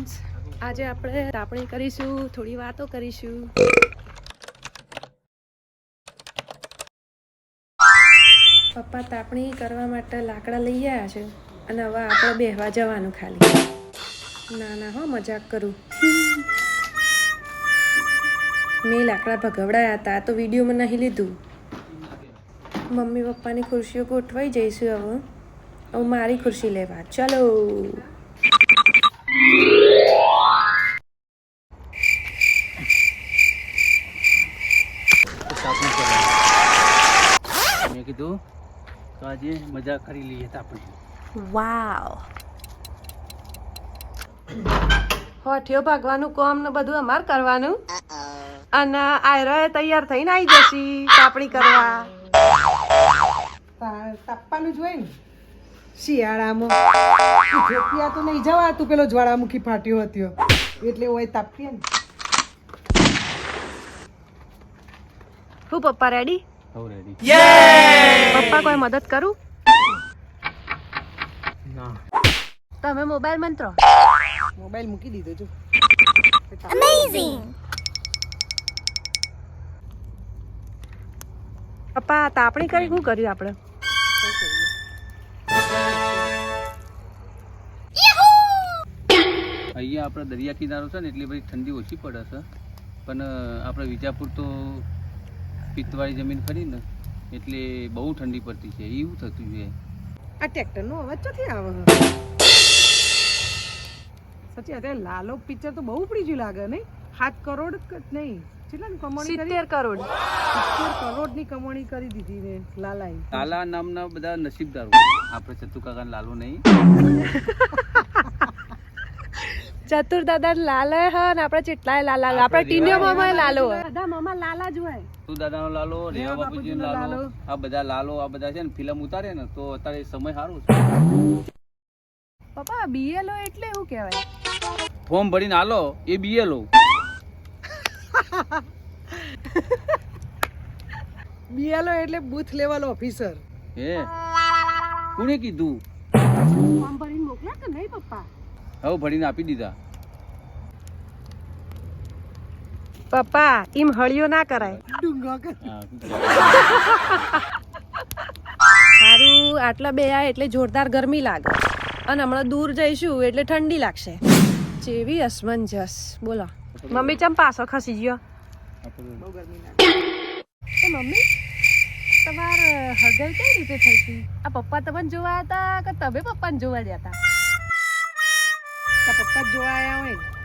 Friends આજે આપણે તાપણી કરીશું, થોડી વાતો કરીશું. પપ્પા તાપણી કરવા માટે લાકડા લઈ આવ્યા છે અને હવે આપણે બેહવા જવાનું ખાલી. ના ના, હો, મજાક કરું. મેં લાકડા ભગવડાયા હતા, તો વિડીયોમાં નહીં લીધું. મમ્મી પપ્પાની ખુરશીઓ ગોઠવાઈ જઈશું હવે. હવે મારી ખુરશી લેવા. ચલો. તાપણી કરવાની મેં કીધું તો આજે મજા કરી લઈએ તાપણી વાવ. હોઠિયો ભાગવાનું કોમ ને બધું અમાર કરવાનું. અને આયરો તૈયાર થઈને આવી જશી તાપણી કરવા. તાપવાનું જોઈએ ને શિયાળામાં. ઇથોપિયા તો નહીં જવાતું પેલો જ્વાળામુખી ફાટ્યો હતો. એટલે હોય તાપીએ ને. હું પપ્પા રેડી પપ્પા કોઈ મદદ કરું? ના. તમે મોબાઈલ મંત્રો. મોબાઈલ મૂકી દીધો જો. પપ્પા તાપણી કરી શું કર્યું આપણે? અહીંયા આપણે દરિયા કિનારો છે ને એટલી બધી ઠંડી ઓછી પડે છે. પણ આપણે વિજાપુર તો પિત્તવાળી જમીન ખરી ને એટલે બહુ ઠંડી પડતી છે એવું થતું છે. આ ટ્રેક્ટરનો અવાજ ક્યાંથી આવે સાચી અત્યારે લાલો પિક્ચર તો બહુ પડી ગયું લાગે નહીં? સાત કરોડ નહીં કેટલાની કમાણી કરી? સિત્તેર કરોડ. સિત્તેર કરોડની કમાણી કરી દીધી ને લાલાએ. લાલા નામના બધા નસીબદારો આપણે ચતુ કાકા લાલો નહીં. ચતુર દાદા લાલ હે ને આપણે ચેટલાય લાલા આપડે ટીનિયો મામા લાલો. બધા મામા લાલા જ હોય. તું દાદાનો લાલો રેવા બાપુજી નો લાલો. લાલો. આ બધા લાલો આ બધા છે ને ફિલ્મ ઉતારે ને તો અત્યારે સમય સારો છે. પપ્પા બીએલઓ એટલે શું કહેવાય? ફોર્મ ભરીને હાલો એ બીએલઓ બીએલઓ એટલે બૂથ લેવલ ઓફિસર. હે? કોણે કીધું? ફોર્મ ભરીને મોકલ્યા કે નહીં પપ્પા? હવે ભરીને આપી દીધા. પપ્પા એમ હળિયો ના કરાય. સારું આટલા બે આ એટલે જોરદાર ગરમી લાગે. અને હમણાં દૂર જઈશું એટલે ઠંડી લાગશે. જેવી અસમંજસ. બોલો. મમ્મી ચમ પાછો ખસી ગયો? આપણે બહુ ગરમી લાગે એ મમ્મી તમારે હગાઈ કઈ રીતે થઈ હતી? આ પપ્પા તમને જોવા હતા કે તમે પપ્પાને જોવા ગયા હતા? પપ્પા જોવા આવ્યા હોય ને.